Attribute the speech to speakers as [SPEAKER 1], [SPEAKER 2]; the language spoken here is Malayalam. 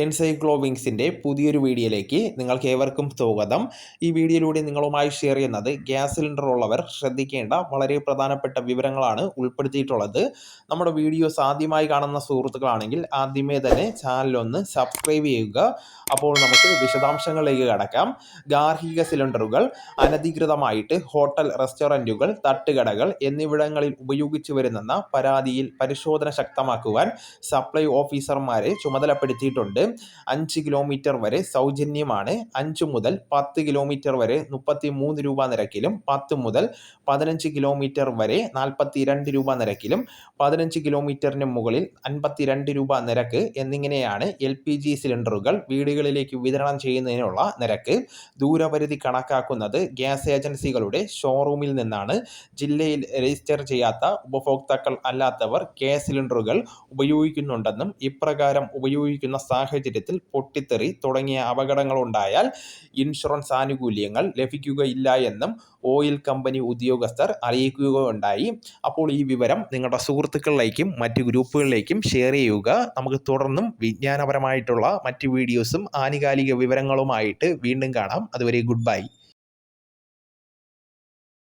[SPEAKER 1] എൻസൈക്ലോവിങ്സിന്റെ പുതിയൊരു വീഡിയോയിലേക്ക് നിങ്ങൾക്ക് ഏവർക്കും സ്വാഗതം. ഈ വീഡിയോയിലൂടെ നിങ്ങളുമായി ഷെയർ ചെയ്യുന്നത് ഗ്യാസ് സിലിണ്ടർ ഉള്ളവർ ശ്രദ്ധിക്കേണ്ട വളരെ പ്രധാനപ്പെട്ട വിവരങ്ങളാണ് ഉൾപ്പെടുത്തിയിട്ടുള്ളത്. നമ്മുടെ വീഡിയോസ് ആദ്യമായി കാണുന്ന സുഹൃത്തുക്കളാണെങ്കിൽ ആദ്യമേ തന്നെ ചാനലൊന്ന് സബ്സ്ക്രൈബ് ചെയ്യുക. അപ്പോൾ നമുക്ക് വിശദാംശങ്ങളിലേക്ക് കടക്കാം. ഗാർഹിക സിലിണ്ടറുകൾ അനധികൃതമായിട്ട് ഹോട്ടൽ റെസ്റ്റോറന്റുകൾ തട്ടുകടകൾ എന്നിവിടങ്ങളിൽ ഉപയോഗിച്ചു വരുന്നെന്ന പരാതിയിൽ പരിശോധന ശക്തമാക്കുവാൻ സപ്ലൈ ഓഫീസർമാരെ ചുമതലപ്പെടുത്തിയിട്ടുണ്ട്. അഞ്ച് കിലോമീറ്റർ വരെ സൗജന്യമാണ്. അഞ്ച് മുതൽ പത്ത് കിലോമീറ്റർ വരെ മുപ്പത്തി മൂന്ന് രൂപ നിരക്കിലും പത്ത് മുതൽ പതിനഞ്ച് കിലോമീറ്റർ വരെ നാൽപ്പത്തി രണ്ട് രൂപ നിരക്കിലും പതിനഞ്ച് കിലോമീറ്ററിന് മുകളിൽ അൻപത്തിരണ്ട് രൂപ നിരക്ക് എന്നിങ്ങനെയാണ് എൽ പി ജി സിലിണ്ടറുകൾ വീടുകളിലേക്ക് വിതരണം ചെയ്യുന്നതിനുള്ള നിരക്ക്. ദൂരപരിധി കണക്കാക്കുന്നത് ഗ്യാസ് ഏജൻസികളുടെ ഷോറൂമിൽ നിന്നാണ്. ജില്ലയിൽ രജിസ്റ്റർ ചെയ്യാത്ത ഉപഭോക്താക്കൾ അല്ലാത്തവർ ഗ്യാസ് സിലിണ്ടറുകൾ ഉപയോഗിക്കുന്നുണ്ടെന്നും ഇപ്രകാരം ഉപയോഗിക്കുന്ന സാഹചര്യത്തിൽ പൊട്ടിത്തെറി തുടങ്ങിയ അപകടങ്ങളുണ്ടായാൽ ഇൻഷുറൻസ് ആനുകൂല്യങ്ങൾ ലഭിക്കുകയില്ല എന്നും ഓയിൽ കമ്പനി ഉദ്യോഗസ്ഥർ അറിയിക്കുകയുണ്ടായി. അപ്പോൾ ഈ വിവരം നിങ്ങളുടെ സുഹൃത്തുക്കളിലേക്കും മറ്റ് ഗ്രൂപ്പുകളിലേക്കും ഷെയർ ചെയ്യുക. നമുക്ക് തുടർന്നും വിജ്ഞാനപരമായിട്ടുള്ള മറ്റ് വീഡിയോസും ആനുകാലിക വിവരങ്ങളുമായിട്ട് വീണ്ടും കാണാം. അതുവരെ ഗുഡ് ബൈ.